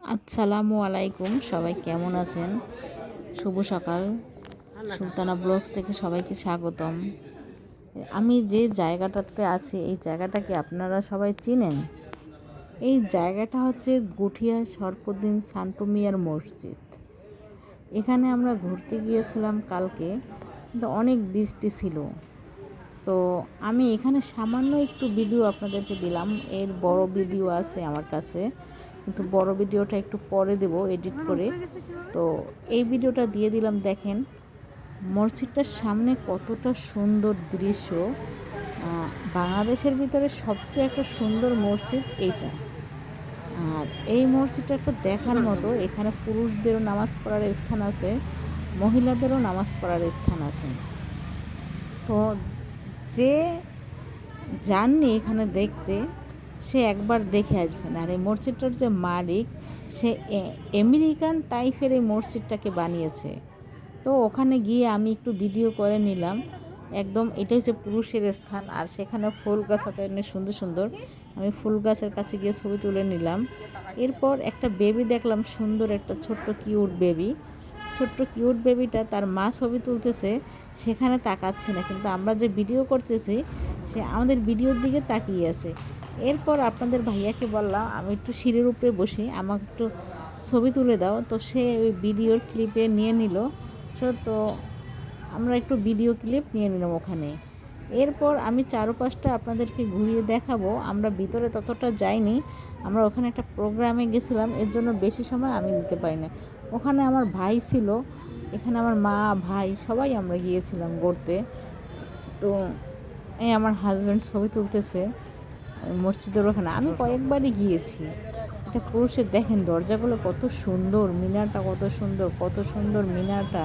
আসসালামু আলাইকুম, সবাই কেমন আছেন? শুভ সকাল। সুলতানা ব্লগস থেকে সবাইকে স্বাগতম। আমি যে জায়গাটাতে আছি, এই জায়গাটাকে আপনারা সবাই চিনেন? এই জায়গাটা হচ্ছে গুঠিয়া সান্টু মিয়ার মসজিদ। এখানে আমরা ঘুরতে গিয়েছিলাম কালকে, কিন্তু অনেক বৃষ্টি ছিল। তো আমি এখানে সামান্য একটু ভিডিও আপনাদেরকে দিলাম, এর বড় ভিডিও আছে আমার কাছে। কিন্তু বড় ভিডিওটা একটু পরে দেব এডিট করে। তো এই ভিডিওটা দিয়ে দিলাম দেখেন মসজিদটার সামনে কতটা সুন্দর দৃশ্য। বাংলাদেশের ভিতরে সবচেয়ে একটা সুন্দর মসজিদ এইটা। আর এই মসজিদটা একটা দেখার মতো এখানে পুরুষদেরও নামাজ পড়ার স্থান আছে মহিলাদেরও নামাজ পড়ার স্থান আছে। তো যে যাননি এখানে দেখতে সে একবার দেখে আসবেন আর এই মসজিদটার যে মালিক, সে আমেরিকান টাইপের এই মসজিদটাকে বানিয়েছে। তো ওখানে গিয়ে আমি একটু ভিডিও করে নিলাম। একদম এটা হচ্ছে পুরুষের স্থান। আর সেখানে ফুল গাছ অনেক সুন্দর সুন্দর। আমি ফুল গাছের কাছে গিয়ে ছবি তুলে নিলাম। এরপর একটা বেবি দেখলাম, সুন্দর একটা ছোট্ট কিউট বেবি ছোট্ট কিউট বেবিটা তার মা ছবি তুলতেছে, সেখানে তাকাচ্ছে না। কিন্তু আমরা যে ভিডিও করতেছি, সে আমাদের ভিডিওর দিকে তাকিয়ে আছে। এরপর আপনাদের ভাইয়াকে বললাম, আমি একটু সিঁড়ির উপরে বসি, আমাকে একটু ছবি তুলে দাও। তো সে ওই ভিডিওর ক্লিপে নিয়ে নিল। তো আমরা একটু ভিডিও ক্লিপ নিয়ে নিলাম ওখানে। এরপর আমি চারপাশটা আপনাদেরকে ঘুরিয়ে দেখাবো। আমরা ভিতরে ততটা যাইনি। আমরা ওখানে একটা প্রোগ্রামে গেছিলাম। এর জন্য বেশি সময় আমি দিতে পারি না ওখানে আমার ভাই ছিল। এখানে আমার মা, ভাই, সবাই আমরা গিয়েছিলাম গড়তে তো এই আমার হাজব্যান্ড ছবি তুলতেছে। মসজিদের ওখানে। আমি কয়েকবারই গিয়েছি। এটা পুরুষের দেখেন দরজাগুলো কত সুন্দর, মিনারটা কত সুন্দর কত সুন্দর মিনারটা।